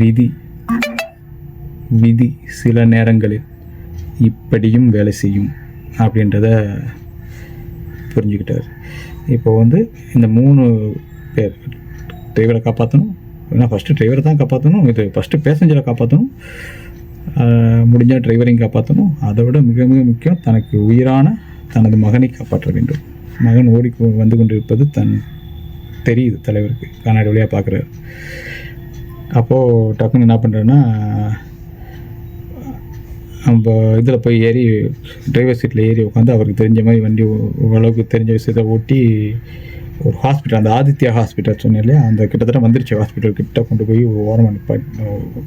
விதி. விதி சில நேரங்களில் இப்படியும் வேலை செய்யும் அப்படின்றத புரிஞ்சுக்கிட்டார். இப்போ வந்து இந்த மூணு பேர் டிரைவரை காப்பாற்றணும் ஏன்னா ஃபஸ்ட்டு டிரைவரை தான் காப்பாற்றணும் இது ஃபஸ்ட்டு பேசஞ்சரை காப்பாற்றணும் முடிஞ்சால் டிரைவரையும் காப்பாற்றணும் அதை விட மிக மிக முக்கியம் தனக்கு உயிரான தனது மகனை காப்பாற்ற வேண்டும். மகன் ஓடி வந்து கொண்டிருப்பது தன் தெரியுது தலைவருக்கு. கண்ணாடி வழியாக பார்க்குறாரு அப்போது டக்குன்னு என்ன பண்ணுறேன்னா நம்ம இதில் போய் ஏறி டிரைவர் சீட்டில் ஏறி உட்காந்து அவருக்கு தெரிஞ்ச மாதிரி வண்டி ஓரளவுக்கு தெரிஞ்ச விஷயத்தை ஓட்டி ஒரு ஹாஸ்பிட்டல் அந்த ஆதித்யா ஹாஸ்பிட்டல் சொன்னேன் இல்லையா? அந்த கிட்டத்தட்ட வந்துருச்சு. ஹாஸ்பிட்டல் கிட்ட கொண்டு போய் ஒரு ஓரமாக நிப்பாட்டி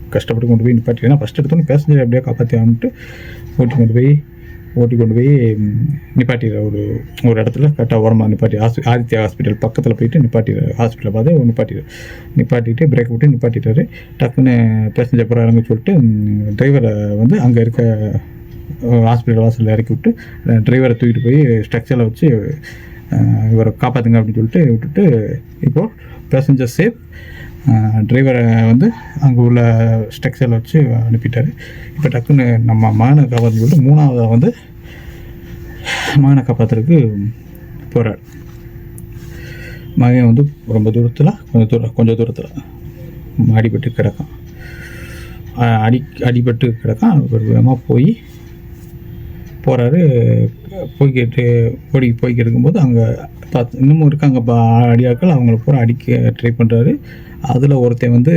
கஷ்டப்பட்டு கொண்டு போய் நிப்பாட்டி ஏன்னா ஃபஸ்ட் எடுத்தோன்னே பேசஞ்சர் அப்படியே காப்பாற்றி ஆகணுன்ட்டு ஓட்டி கொண்டு போய் ஓட்டி கொண்டு போய் நிப்பாட்டிடுற ஒரு ஒரு இடத்துல கரெக்டாக ஓரமாக நிப்பாட்டி ஹாஸ்பி ஆதித்யா ஹாஸ்பிட்டல் பக்கத்தில் போயிட்டு நிப்பாட்டிடுற ஹாஸ்பிட்டலில் பார்த்து நிப்பாட்டிடு நிப்பாட்டிட்டு பிரேக் விட்டு நிப்பாட்டிட்டாரு. டக்குன்னு பேசஞ்சர் போகிறாருங்க சொல்லிட்டு டிரைவரை வந்து அங்கே இருக்க ஹாஸ்பிட்டல் வாசலில் இறக்கி விட்டு டிரைவரை தூக்கிட்டு போய் ஸ்ட்ரக்சரில் வச்சு இவரை காப்பாற்றுங்க அப்படின்னு சொல்லிட்டு விட்டுட்டு இப்போது பேசஞ்சர் சேஃப் டிரைவரை வந்து அங்கே உள்ள ஸ்ட்ரக்சரில் வச்சு அனுப்பிட்டார். இப்போ டக்குன்னு நம்ம மகனை காப்பாற்றி சொல்லிட்டு மூணாவதாக வந்து மகனை காப்பாற்றுறதுக்கு போகிறார் மகன் வந்து ரொம்ப தூரத்தில் கொஞ்சம் தூரம் கொஞ்சம் தூரத்தில் அடிபட்டு கிடக்கான். அடி அடிபட்டு கிடக்கான். ஒரு விதமாக போய் போகிறாரு போய்கிட்டு ஓடி போய்கிட்டு இருக்கும்போது அங்கே பார்த்து இன்னமும் இருக்காங்க பா அடியாக்கள். அவங்கள பூரா அடிக்க ட்ரை பண்ணுறாரு அதில் ஒருத்தன் வந்து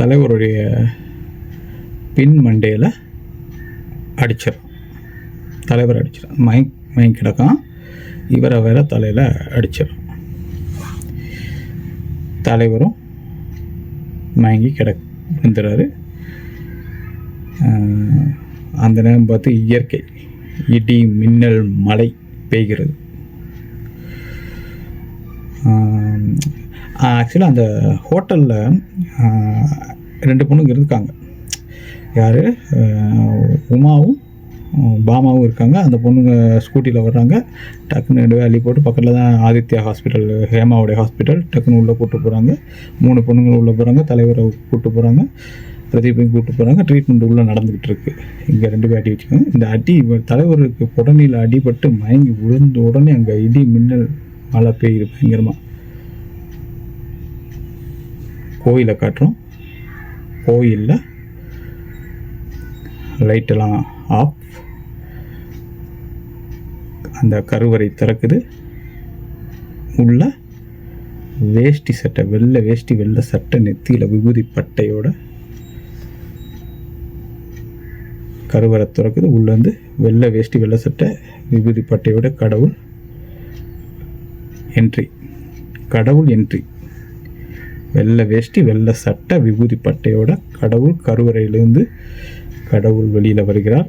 தலைவருடைய பின் மண்டையில் அடிச்சிடும் தலைவர் அடிச்சிடும் மயங் மயங்கி கிடக்கான். இவரை வேற தலையில் அடிச்சிடும் தலைவரும் மயங்கி கிட விழுந்துறாரு. அந்த நேரம் பார்த்து இயற்கை இடி மின்னல் மழை பெய்கிறது. ஆக்சுவலாக அந்த ஹோட்டலில் ரெண்டு பொண்ணுங்க இருக்காங்க. யார்? உமாவும் பாமாவும் இருக்காங்க. அந்த பொண்ணுங்க ஸ்கூட்டியில் வர்றாங்க. டக்குன்னு ரெண்டு வேலி போட்டு பக்கத்தில் தான் ஆதித்யா ஹாஸ்பிட்டல் ஹேமாவுடைய ஹாஸ்பிட்டல் டக்குன்னு உள்ளே கூப்பிட்டு போகிறாங்க மூணு பொண்ணுங்களும் உள்ளே போகிறாங்க தலைவரை கூப்பிட்டு போகிறாங்க பிரதீப்பையும் கூப்பிட்டு போகிறாங்க ட்ரீட்மெண்ட் உள்ளே நடந்துக்கிட்டு இருக்கு. இங்கே ரெண்டு பேர் அடி வச்சுக்கோங்க. இந்த அடி தலைவருக்கு புடனில் அடிபட்டு மயங்கி விழுந்த உடனே அங்கே இடி மின்னல் மழை பெய்யுது பயங்கரமாக கோயிலை காட்டுறோம். கோயிலில் லைட்டெல்லாம் ஆஃப் அந்த கருவறை திறக்குது. உள்ள வேஷ்டி சட்டை வெள்ளை வேஷ்டி வெள்ளை சட்டை நெத்தியில் விபூதி பட்டையோட கருவறை திறக்குது. உள்ளேருந்து வந்து வெள்ளை வேஷ்டி வெள்ளை சட்டை விபூதி பட்டையோட கடவுள் என்ட்ரி கடவுள் என்ட்ரி வெள்ளை வேஷ்டி வெள்ளை சட்டை விபூதி பட்டையோட கடவுள் கருவறையிலிருந்து கடவுள் வெளியில் வருகிறார்.